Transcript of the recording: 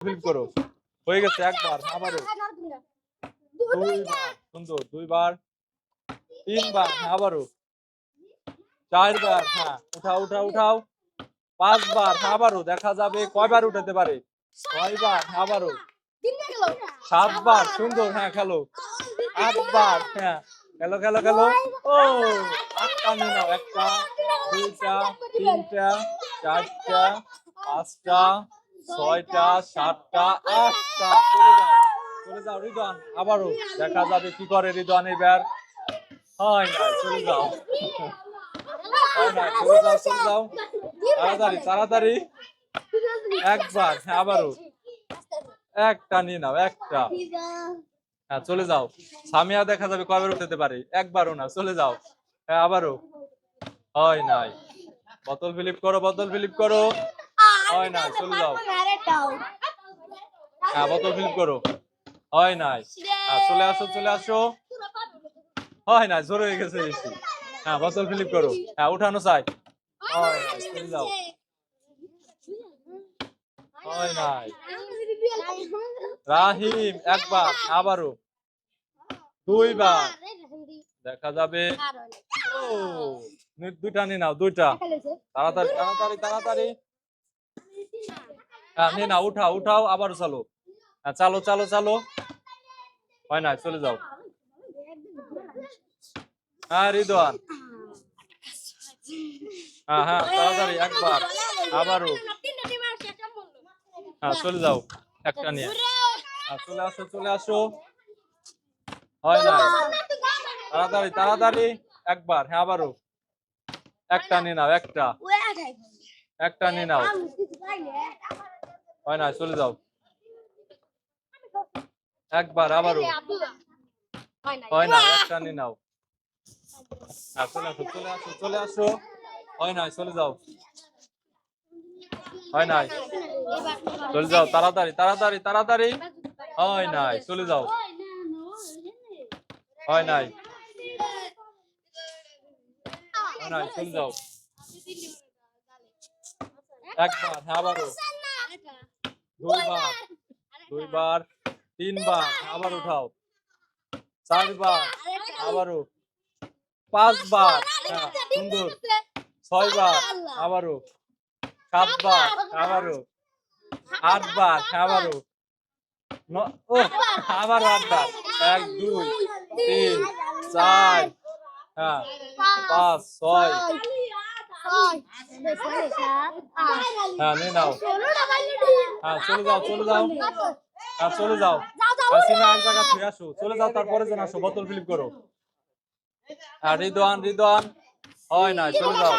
Flip করো। হয়ে গেছে একবার আবারও। দুইবার সুন্দর দুইবার তিনবার আবারও। চারবার হ্যাঁ উঠাও উঠাও উঠাও। পাঁচবার আবারও দেখা যাবে কয়বার উঠাতে পারে। ছয়বার আবারও। সাতবার সুন্দর হ্যাঁ খেলো। আটবার হ্যাঁ খেলো খেলো খেলো। ও আটটা নিয়ে নাও একটা দুইটা তিনটা চারটা পাঁচটা ছয়টা, সাতটা, আটটা। চলে যাও চলে যাও রিদওয়ান আবারও দেখা যাবে কি করে রিদওয়ান এবার। হয় না, চলে যাও। হয় না, চলে যাও চলে যাও। তাড়াতাড়ি তাড়াতাড়ি। একবার হ্যাঁ আবারও। একটা নিয়ে নাও, একটা। হ্যাঁ চলে যাও। সামিয়া দেখা যাবে কয়বার উঠাতে পারে? একবারও না, চলে যাও। হ্যাঁ আবারও। হয় নাই। বোতল ফিলিপ করো, বোতল ফিলিপ করো। হয় নাই চলে যাও। হ্যাঁ বোতল ফিলিপ করো। হয় নাই। হ্যাঁ চলে আসো চলে আসো। হয় না জোর হয়ে গেছে বেশি হ্যাঁ বোতল ফিলিপ করো। হ্যাঁ উঠানো চাই। চলে যাও। হয় নাই। রাহিম একবার আবারও। দুইবার। দেখা যাবে। দুইটা নিয়ে নাও দুইটা। তাড়াতাড়ি তাড়াতাড়ি তাড়াতাড়ি। নিয়ে নাও উঠাও উঠাও আবার চালো। হ্যাঁ চালো চালো চালো। হয় না চলে যাও। হ্যাঁ রিদওয়ান হ্যাঁ হ্যাঁ তাড়াতাড়ি একবার আবারও। হ্যাঁ চলে যাও একটা নিয়ে। হ্যাঁ চলে আসো চলে আসো। হয় না তাড়াতাড়ি তাড়াতাড়ি একবার হ্যাঁ আবারও। একটা নিয়ে নাও একটা। একটা নিয়ে নাও। হয় না, চলে যাও। একবার আবারও। হয় না একটা নাও। চলে আসো চলে আসো চলে আসো। হয় না, চলে যাও। হয় নাই চলে যাও, তাড়াতাড়ি তাড়াতাড়ি তাড়াতাড়ি। হয় নাই চলে যাও। হয় নাই হয় নাই চলে যাও। একবার হ্যাঁ আবারও। দুইবার দুইবার, তিনবার, আবার উঠাও। চারবার, আবারও। পাঁচবার হ্যাঁ সুন্দর। ছয়বার, আবারও। সাতবার, আবারও। আটবার, আবারও। ও আবারও আটবার। এক, দুই, তিন, চার হ্যাঁ পাঁচ, ছয় হ্যাঁ নিয়ে নাও। হ্যাঁ চলে যাও চলে যাও। হ্যাঁ চলে যাও। জায়গা ফিরে আসো। চলে যাও, তারপরে যেন আসো। বোতল ফিলিপ করো। হ্যাঁ রিদোয়ান রিদোয়ান হয় না চলে যাও।